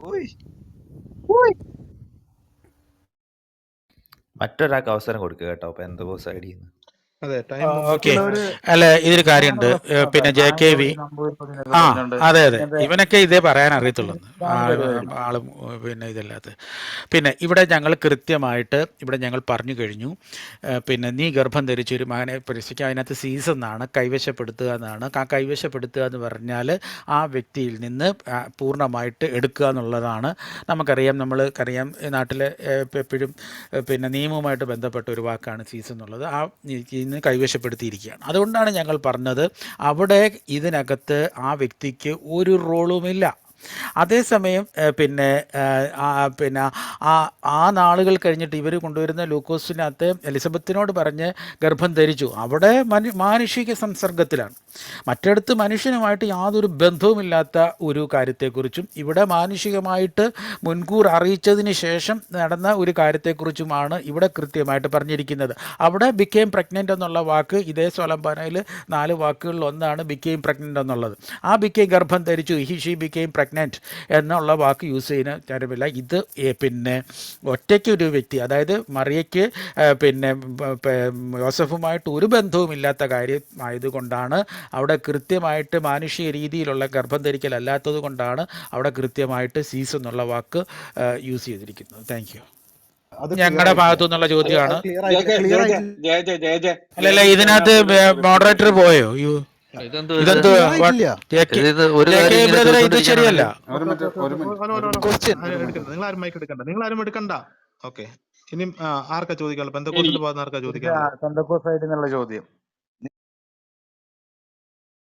ഉയ്. മറ്റൊരാൾക്ക് അവസരം കൊടുക്കുക കേട്ടോ. അപ്പൊ എന്തോ അല്ല ഇതൊരു കാര്യമുണ്ട്. പിന്നെ ജെ കെ വി. ആ അതെ അതെ. ഇവനൊക്കെ ഇതേ പറയാൻ അറിയത്തുള്ളൂ. ആൾ പിന്നെ ഇതല്ലാത്ത. പിന്നെ ഇവിടെ ഞങ്ങൾ കൃത്യമായിട്ട് ഇവിടെ ഞങ്ങൾ പറഞ്ഞു കഴിഞ്ഞു. പിന്നെ നീ ഗർഭം ധരിച്ച ഒരു മകനെ പരിശിക്കുക അതിനകത്ത് സീസൺ എന്നാണ് കൈവശപ്പെടുത്തുക എന്നാണ്. ആ കൈവശപ്പെടുത്തുക എന്ന് പറഞ്ഞാൽ ആ വ്യക്തിയിൽ നിന്ന് പൂർണമായിട്ട് എടുക്കുക എന്നുള്ളതാണ്. നമുക്കറിയാം നമ്മൾ അറിയാം നാട്ടിൽ എപ്പോഴും പിന്നെ നിയമവുമായിട്ട് ബന്ധപ്പെട്ട ഒരു വാക്കാണ് സീസൺ എന്നുള്ളത്. ആ ഇന്ന് കൈവശപ്പെടുത്തിയിരിക്കുകയാണ്. അതുകൊണ്ടാണ് ഞങ്ങൾ പറഞ്ഞത് അവിടെ ഇതിനകത്ത് ആ വ്യക്തിക്ക് ഒരു റോളുമില്ല. അതേസമയം പിന്നെ പിന്നെ ആ ആ നാളുകൾ കഴിഞ്ഞിട്ട് ഇവർ കൊണ്ടുവരുന്ന ലൂക്കോസിനകത്ത് എലിസബത്തിനോട് പറഞ്ഞ് ഗർഭം ധരിച്ചു. അവിടെ മനു മാനുഷിക സംസർഗത്തിലാണ്. മറ്റിടത്ത് മനുഷ്യനുമായിട്ട് യാതൊരു ബന്ധവുമില്ലാത്ത ഒരു കാര്യത്തെക്കുറിച്ചും ഇവിടെ മാനുഷികമായിട്ട് മുൻകൂർ അറിയിച്ചതിന് ശേഷം നടന്ന ഒരു കാര്യത്തെക്കുറിച്ചുമാണ് ഇവിടെ കൃത്യമായിട്ട് പറഞ്ഞിരിക്കുന്നത്. അവിടെ ബിക്കെയിം പ്രഗ്നന്റ് എന്നുള്ള വാക്ക് ഇതേ സ്വലംബനയിൽ നാല് വാക്കുകളിൽ ഒന്നാണ് ബിക്കെയിം പ്രഗ്നന്റ് എന്നുള്ളത്. ആ ബിക്കെയിം ഗർഭം ധരിച്ചു. ഹി ഷീ ബിക്കെയിം പ്രഗ്നന്റ് എന്നുള്ള വാക്ക് യൂസ് ചെയ്യുന്ന കാര്യമില്ല. ഇത് പിന്നെ ഒറ്റയ്ക്ക് ഒരു വ്യക്തി അതായത് മറിയയ്ക്ക് പിന്നെ യോസഫുമായിട്ട് ഒരു ബന്ധവുമില്ലാത്ത കാര്യം ആയതുകൊണ്ടാണ് അവിടെ കൃത്യമായിട്ട് മാനുഷിക രീതിയിലുള്ള ഗർഭം ധരിക്കലല്ലാത്തത് കൊണ്ടാണ് അവിടെ കൃത്യമായിട്ട് സീസ് എന്നുള്ള വാക്ക് യൂസ് ചെയ്തിരിക്കുന്നത്. താങ്ക് യു ഞങ്ങളുടെ ഭാഗത്തു നിന്നുള്ള ചോദ്യമാണ്. അല്ലല്ല ഇതിനകത്ത് മോഡറേറ്റർ പോയോ? യു ഇതെന്തോ ഇത് ഒരു കാര്യം ഇത് ശരിയല്ല. നിങ്ങൾ ആരും മൈക്ക് എടുക്കണ്ട. നിങ്ങൾ ആരും എടുക്കണ്ട. ഓക്കെ ഇനി ആർക്കാ ചോദിക്കാനുള്ളത്? പെന്തക്കോസിന്റെ ഭാഗത്ത് ആർക്കാ ചോദിക്കാനുള്ളത്? പെന്തക്കോസായിട്ട് എന്നുള്ള ചോദ്യം.